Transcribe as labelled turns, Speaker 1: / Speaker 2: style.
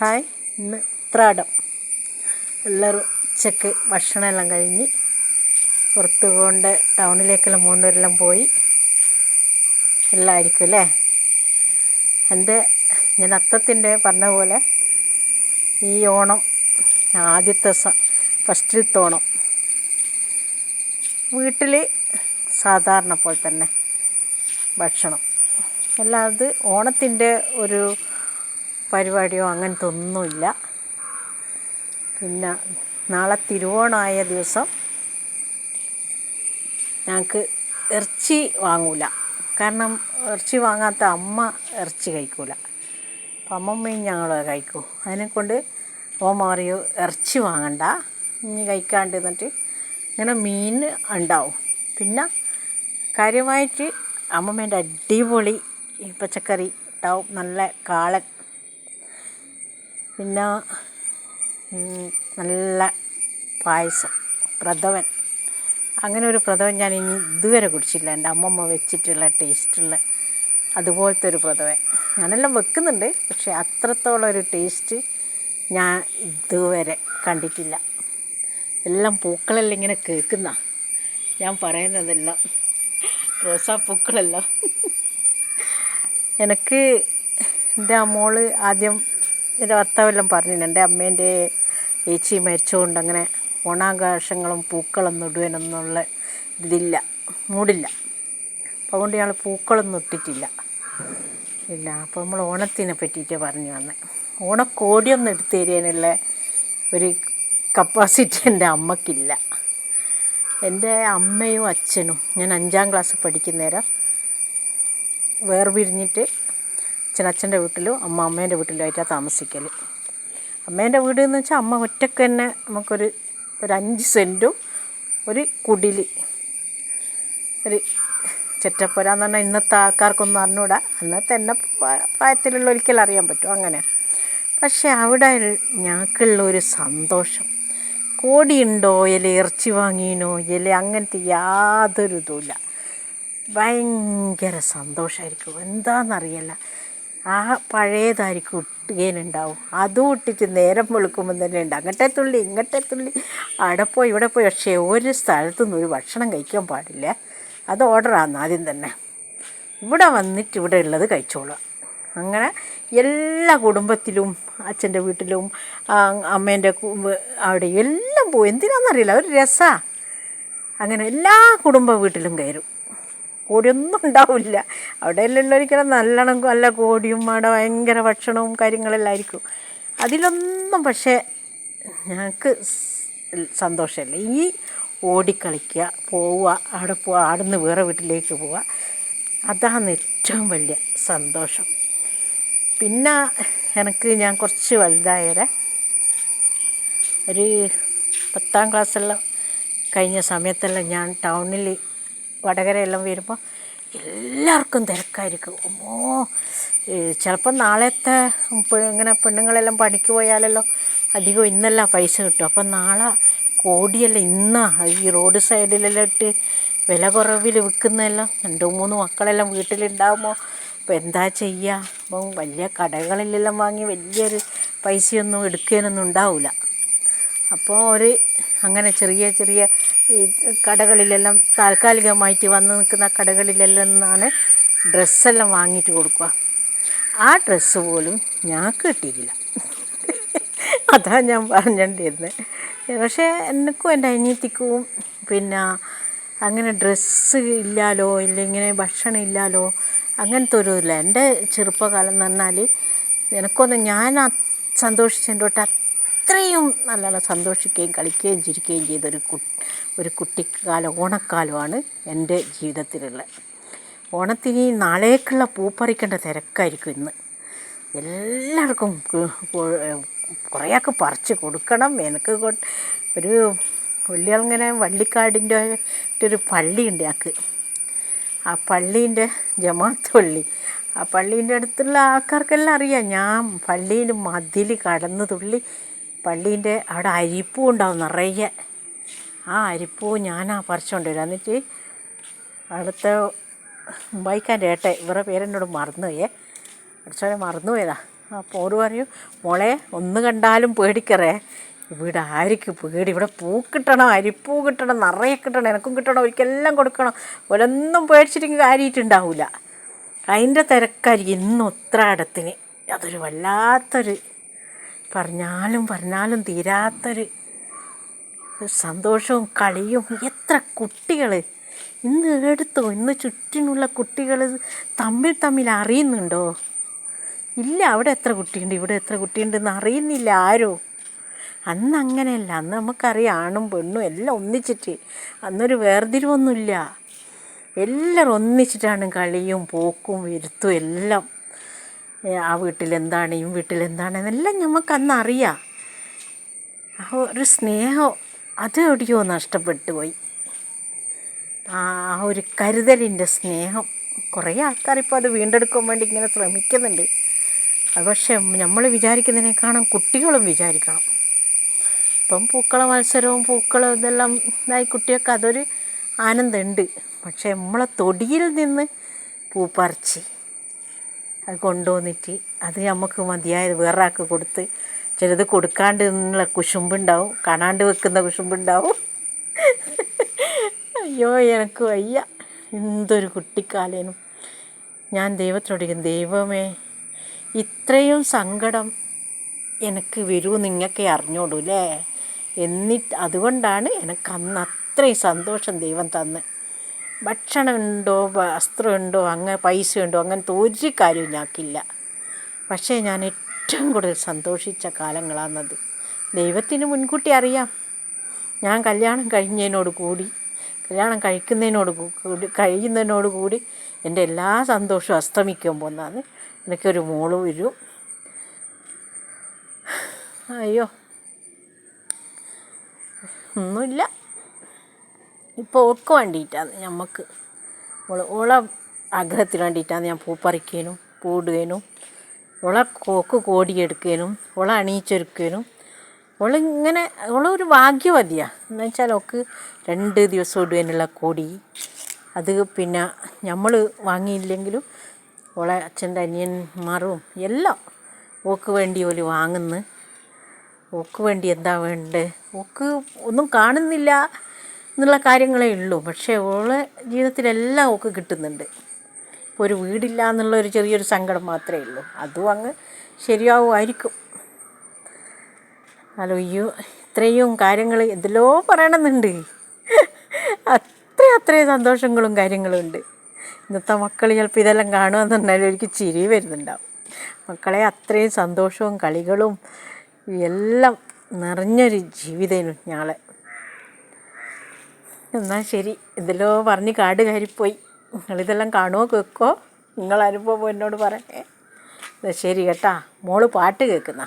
Speaker 1: Hi ഇന്ന് ഉത്രാടം. എല്ലാവരും ഉച്ചയ്ക്ക് ഭക്ഷണമെല്ലാം കഴിഞ്ഞ് പുറത്ത് കൊണ്ട് ടൗണിലേക്കെല്ലാം പോകേണ്ടവരെല്ലാം പോയി. എല്ലാവർക്കും അല്ലേ? എന്റെ ഞാൻ അത്തത്തിന്റെ പറഞ്ഞ പോലെ ഈ ഓണം ആദ്യത്തെ സ ഫസ്റ്റിലത്തെ ഓണം വീട്ടിൽ സാധാരണ പോലെ തന്നെ ഭക്ഷണം. അല്ലാതെ ഓണത്തിന്റെ ഒരു പരിപാടിയോ അങ്ങനത്തെ ഒന്നുമില്ല പിന്നെ നാളെ തിരുവോണമായ ദിവസം ഞങ്ങൾക്ക് ഇറച്ചി വാങ്ങൂല. കാരണം ഇറച്ചി വാങ്ങാത്ത അമ്മ ഇറച്ചി കഴിക്കൂല. അപ്പം അമ്മമ്മയും ഞങ്ങൾ കഴിക്കൂ. അതിനെക്കൊണ്ട് ഓ മാറിയോ ഇറച്ചി വാങ്ങണ്ട. ഇനി കഴിക്കാണ്ട് എന്നിട്ട് ഇങ്ങനെ മീൻ ഉണ്ടാവും. പിന്നെ കാര്യമായിട്ട് അമ്മമ്മേന്റെ അടിപൊളി പച്ചക്കറി ഉണ്ടാവും. നല്ല കാളൻ പിന്നെ നല്ല പായസം പ്രഥവൻ അങ്ങനെ ഒരു പ്രഥവൻ ഞാൻ ഇനി ഇതുവരെ കുടിച്ചില്ല. എന്റെ അമ്മമ്മ വെച്ചിട്ടുള്ള ടേസ്റ്റുള്ള അതുപോലത്തെ ഒരു പ്രഥവൻ ഞാനെല്ലാം വെക്കുന്നുണ്ട് പക്ഷേ അത്രത്തോളം ഒരു ടേസ്റ്റ് ഞാൻ ഇതുവരെ കണ്ടിട്ടില്ല. എല്ലാം പൂക്കളെല്ലാം ഇങ്ങനെ കേൾക്കുന്ന. ഞാൻ പറയുന്നതെല്ലാം റോസാപ്പൂക്കളെല്ലാം. എനിക്ക് എന്റെ മോൾ ആദ്യം എന്റെ ഭർത്താവെല്ലാം പറഞ്ഞു എന്റെ അമ്മേന്റെ ഏച്ചി മരിച്ചുകൊണ്ട് അങ്ങനെ ഓണാകാശങ്ങളും പൂക്കളും നടുവനൊന്നുള്ള ഇതില്ല മൂടില്ല. അപ്പോൾ അതുകൊണ്ട് ഞങ്ങൾ പൂക്കളൊന്നും ഇട്ടിട്ടില്ല. ഇല്ല അപ്പോൾ നമ്മൾ ഓണത്തിനെ പറ്റിയിട്ട് പറഞ്ഞു വന്നെ. ഓണക്കോടിയൊന്നും എടുത്തു തരാനുള്ള ഒരു കപ്പാസിറ്റി എന്റെ അമ്മക്കില്ല. എന്റെ അമ്മയും അച്ഛനും ഞാൻ അഞ്ചാം ക്ലാസ് പഠിക്കുന്നേരം വേർപിരിഞ്ഞിട്ട് അച്ഛൻ അച്ഛന്റെ വീട്ടിലും അമ്മ അമ്മേന്റെ വീട്ടിലുമായിട്ടാണ് താമസിക്കൽ അമ്മേന്റെ വീട് എന്ന് വെച്ചാൽ അമ്മ ഒറ്റയ്ക്ക് തന്നെ നമുക്കൊരു ഒരു അഞ്ച് സെന്റും ഒരു കുടിൽ ഒരു ചെറ്റപ്പുര എന്ന് പറഞ്ഞാൽ ഇന്നത്തെ ആൾക്കാർക്കൊന്നും അറിഞ്ഞൂടാ. അന്നത്തെ എന്നെ പ്രാ- പ്രായത്തിലുള്ള ഒരിക്കലും അറിയാൻ പറ്റും അങ്ങനെ. പക്ഷേ അവിടെ ഞങ്ങൾക്കുള്ള ഒരു സന്തോഷം. കോടിയുണ്ടോ ഇല ഇറച്ചി വാങ്ങിനോ ഇല അങ്ങനത്തെ യാതൊരു ഇതുമില്ല ഭയങ്കര സന്തോഷമായിരിക്കും എന്താണെന്നറിയില്ല ആ പഴയതായിരിക്കും ഇട്ടുകേനുണ്ടാവും അതും ഇട്ടിട്ട് നേരം വെളുക്കുമ്പോൾ തന്നെ ഉണ്ട്. അങ്ങട്ടെ തുള്ളി ഇങ്ങട്ടെ തുള്ളി. അവിടെ പോയി ഇവിടെ പോയി. പക്ഷേ ഒരു സ്ഥലത്തുനിന്ന് ഒരു ഭക്ഷണം കഴിക്കാൻ പാടില്ല. അത് ഓർഡറാണ് ആദ്യം തന്നെ. ഇവിടെ വന്നിട്ട് ഇവിടെ ഉള്ളത് കഴിച്ചോളുക. അങ്ങനെ എല്ലാ കുടുംബത്തിലും അച്ഛന്റെ വീട്ടിലും അമ്മേന്റെ അവിടെ എല്ലാം പോയി. എന്തിനാണെന്നറിയില്ല ഒരു രസമാണ് അങ്ങനെ എല്ലാ കുടുംബ വീട്ടിലും കയറും. കോടിയൊന്നും ഉണ്ടാവില്ല അവിടെ എല്ലാം ഉള്ളൊരിക്കലും നല്ലോണം നല്ല കോടിയും അവിടെ ഭയങ്കര ഭക്ഷണവും കാര്യങ്ങളെല്ലാം ആയിരിക്കും. അതിലൊന്നും പക്ഷേ ഞങ്ങൾക്ക് സന്തോഷമല്ല. ഈ ഓടിക്കളിക്കുക പോവുക അവിടെ പോവുക അവിടെ നിന്ന് വേറെ വീട്ടിലേക്ക് പോവുക അതാണ് ഏറ്റവും വലിയ സന്തോഷം. പിന്നെ എനിക്ക് ഞാൻ കുറച്ച് വലുതായവരെ ഒരു പത്താം ക്ലാസ്സെല്ലാം കഴിഞ്ഞ സമയത്തെല്ലാം ഞാൻ ടൗണിൽ വടകരയെല്ലാം വരുമ്പോൾ എല്ലാവർക്കും തിരക്കായിരിക്കും. ഓ ചിലപ്പോൾ നാളത്തെ ഇങ്ങനെ പെണ്ണുങ്ങളെല്ലാം പണിക്ക് പോയാലല്ലോ അധികം ഇന്നല്ല പൈസ കിട്ടും. അപ്പം നാളെ കോടിയല്ല ഇന്നാ. ഈ റോഡ് സൈഡിലെല്ലാം ഇട്ട് വില കുറവിൽ വിൽക്കുന്നതെല്ലാം രണ്ടോ മൂന്ന് മക്കളെല്ലാം വീട്ടിലുണ്ടാകുമ്പോൾ അപ്പോൾ എന്താ ചെയ്യുക അപ്പം വലിയ കടകളിലെല്ലാം വാങ്ങി വലിയൊരു പൈസയൊന്നും എടുക്കാനൊന്നും ഉണ്ടാവില്ല അപ്പോൾ ഒരു അങ്ങനെ ചെറിയ ചെറിയ ഈ കടകളിലെല്ലാം താൽക്കാലികമായിട്ട് വന്ന് നിൽക്കുന്ന കടകളിലെല്ലാം നിന്നാണ് ഡ്രസ്സെല്ലാം വാങ്ങിയിട്ട് കൊടുക്കുക. ആ ഡ്രസ്സ് പോലും ഞാൻ കിട്ടിയില്ല അതാ ഞാൻ പറഞ്ഞിരുന്നത് പക്ഷേ എനിക്കും എന്റെ അനിയത്തിക്കും പിന്നെ അങ്ങനെ ഡ്രസ്സ് ഇല്ലാലോ ഇല്ലെങ്കിൽ ഭക്ഷണം ഇല്ലാലോ അങ്ങനത്തെ ഒരു ഇല്ല. എന്റെ ചെറുപ്പകാലം എന്ന് പറഞ്ഞാൽ എനിക്കൊന്ന് ഞാൻ സന്തോഷിച്ചതിന്റെ തൊട്ട് അത്രയും നല്ലോണം സന്തോഷിക്കുകയും കളിക്കുകയും ചിരിക്കുകയും ചെയ്തൊരു കു ഒരു കുട്ടിക്കാലം ഓണക്കാലമാണ് എന്റെ ജീവിതത്തിലുള്ളത്. ഓണത്തിന് നാളേക്കുള്ള പൂപ്പറിക്കേണ്ട തിരക്കായിരിക്കും ഇന്ന്. എല്ലാവർക്കും കുറേയൊക്കെ പറിച്ച് കൊടുക്കണം. എനിക്ക് ഒരു വലിയ ഇങ്ങനെ വള്ളിക്കാടിന്റെ ഒരു പള്ളിയുണ്ട് ഞങ്ങൾക്ക് ആ പള്ളീന്റെ ജമാഅത്ത് പള്ളി. ആ പള്ളീന്റെ അടുത്തുള്ള ആൾക്കാർക്കെല്ലാം അറിയാം. ഞാൻ പള്ളിയിൽ മതിൽ കടന്നു തുള്ളി പള്ളീന്റെ അവിടെ അരിപ്പൂ ഉണ്ടാവും നിറയെ. ആ അരിപ്പൂ ഞാനാ പറിച്ചുകൊണ്ട് വരാം എന്നിട്ട് അടുത്ത മുംബൈക്കാന്റെ ഏട്ടെ ഇവരുടെ പേരെന്നോട് മറന്നുപോയേ. അടിച്ചോനെ മറന്നുപോയതാ. അപ്പോൾ ഓറ് പറയും മോളെ ഒന്ന് കണ്ടാലും പേടിക്കറേ. ഇവിടെ ആർക്ക് പേടി? ഇവിടെ പൂ കിട്ടണം അരിപ്പൂ കിട്ടണം നിറയെ കിട്ടണം എനക്കും കിട്ടണം ഒരിക്കലെല്ലാം കൊടുക്കണം. ഒരൊന്നും പേടിച്ചിട്ടെങ്കിൽ കാര്യമായിട്ടുണ്ടാവില്ല അതിന്റെ തിരക്കായിരിക്കും ഇന്ന് ഉത്രാടത്തിന്. അതൊരു വല്ലാത്തൊരു പറഞ്ഞാലും പറഞ്ഞാലും തീരാത്തൊരു സന്തോഷവും കളിയും. എത്ര കുട്ടികൾ ഇന്ന് എടുത്തോ ഇന്ന് ചുറ്റിനുള്ള കുട്ടികൾ തമ്മിൽ തമ്മിൽ അറിയുന്നുണ്ടോ? ഇല്ല അവിടെ എത്ര കുട്ടിയുണ്ട്? ഇവിടെ എത്ര കുട്ടിയുണ്ടെന്ന് അറിയുന്നില്ല ആരോ. അന്ന് അങ്ങനെയല്ല. അന്ന് നമുക്കറിയാം ആണും പെണ്ണും എല്ലാം ഒന്നിച്ചിട്ട്. അന്നൊരു വേർതിരിവൊന്നുമില്ല. എല്ലാവരും ഒന്നിച്ചിട്ടാണ് കളിയും പോക്കും വരുത്തും എല്ലാം. ആ വീട്ടിലെന്താണ് ഈ വീട്ടിലെന്താണ് എന്നെല്ലാം അന്ന് അറിയാം ആ ഒരു സ്നേഹം അത് എവിടെയോ നഷ്ടപ്പെട്ടു പോയി. ആ ഒരു കരുതലിന്റെ സ്നേഹം കുറേ ആൾക്കാർ ഇപ്പോൾ അത് വീണ്ടെടുക്കാൻ വേണ്ടി ഇങ്ങനെ ശ്രമിക്കുന്നുണ്ട്. അത് പക്ഷേ നമ്മൾ വിചാരിക്കുന്നതിനേക്കാളും കുട്ടികളും വിചാരിക്കണം. ഇപ്പം പൂക്കള മത്സരവും പൂക്കളും ഇതെല്ലാം ഇതായി കുട്ടിയൊക്കെ അതൊരു ആനന്ദമുണ്ട്. പക്ഷേ നമ്മളെ തൊടിയിൽ നിന്ന് പൂ അത് കൊണ്ടുവന്നിട്ട് അത് നമുക്ക് മതിയായത് വേറെ ആൾക്ക് കൊടുത്ത് ചിലത് കൊടുക്കാണ്ട് നിന്നുള്ള കുശുമ്പുണ്ടാവും കാണാണ്ട് വെക്കുന്ന കുശുമ്പുണ്ടാവും. അയ്യോ എനിക്ക് വയ്യ. എന്തൊരു കുട്ടിക്കാലേനും. ഞാൻ ദൈവത്തിനോടിക്കും ദൈവമേ ഇത്രയും സങ്കടം എനിക്ക് വരൂ നിങ്ങൾക്കേ അറിഞ്ഞോളൂ അല്ലേ എന്നിട്ട് അതുകൊണ്ടാണ് എനിക്ക് അന്ന് അത്രയും സന്തോഷം ദൈവം തന്ന്. ഭക്ഷണം വസ്ത്രമുണ്ടോ അങ്ങനെ പൈസ ഉണ്ടോ അങ്ങനത്തെ ഒരു കാര്യവും ഞങ്ങൾക്കില്ല പക്ഷേ ഞാൻ ഏറ്റവും കൂടുതൽ സന്തോഷിച്ച കാലങ്ങളാണത്. ദൈവത്തിന് മുൻകൂട്ടി അറിയാം. ഞാൻ കല്യാണം കഴിഞ്ഞതിനോട് കൂടി കല്യാണം കഴിക്കുന്നതിനോട് കൂടി കഴിയുന്നതിനോട് കൂടി എന്റെ എല്ലാ സന്തോഷവും അസ്തമിക്കാൻ പോകുന്നതാണ്. എനിക്കൊരു മോൾ വരും. അയ്യോ. ഒന്നുമില്ല. ഇപ്പോൾ ഒക്കെ വേണ്ടിയിട്ടാണ് നമുക്ക് ഓൾ ഓളെ ആഗ്രഹത്തിന് വേണ്ടിയിട്ടാണ് ഞാൻ പൂ പറിക്കാനും പൂടുകയും ഓളെ കോക്ക് കോടിയെടുക്കാനും ഓളെ അണിയിച്ചൊരുക്കാനും. ഓളിങ്ങനെ ഓളൊരു ഭാഗ്യവതിയാണ് എന്ന് വെച്ചാൽ ഓക്ക് രണ്ട് ദിവസം ഇടുവാനുള്ള കോടി. അത് പിന്നെ നമ്മൾ വാങ്ങിയില്ലെങ്കിലും ഓളെ അച്ഛന്റെ അനിയന്മാരും എല്ലാം ഓക്ക് വേണ്ടി ഓൽ വാങ്ങുന്നു. ഓക്ക് വേണ്ടി എന്താ വേണ്ടത് ഓക്ക് ഒന്നും കാണുന്നില്ല. എന്നുള്ള കാര്യങ്ങളേ ഉള്ളൂ. പക്ഷേ ഓളെ ജീവിതത്തിലെല്ലാം ഒക്കെ കിട്ടുന്നുണ്ട്. ഇപ്പോൾ ഒരു വീടില്ല എന്നുള്ള ഒരു ചെറിയൊരു സങ്കടം മാത്രമേ ഉള്ളൂ. അതും അങ്ങ് ശരിയാവുമായിരിക്കും. ഹലോ അയ്യോ ഇത്രയും കാര്യങ്ങൾ എന്തെല്ലോ പറയണമെന്നുണ്ട് അത്ര അത്രയും സന്തോഷങ്ങളും കാര്യങ്ങളും ഉണ്ട്. ഇന്നത്തെ മക്കൾ ചിലപ്പോൾ ഇതെല്ലാം കാണുമെന്നുണ്ടെങ്കിൽ എനിക്ക് ചിരി വരുന്നുണ്ടാവും. മക്കളെ അത്രയും സന്തോഷവും കളികളും എല്ലാം നിറഞ്ഞൊരു ജീവിതം ഞങ്ങളെ എന്നാൽ ശരി. ഇതിലോ പറഞ്ഞ് കാട് കയറിപ്പോയി. നിങ്ങളിതെല്ലാം കാണുമോ കേൾക്കോ നിങ്ങളനുഭവം എന്നോട് പറയേ ശരി കേട്ടാ. മോൾ പാട്ട് കേൾക്കുന്ന.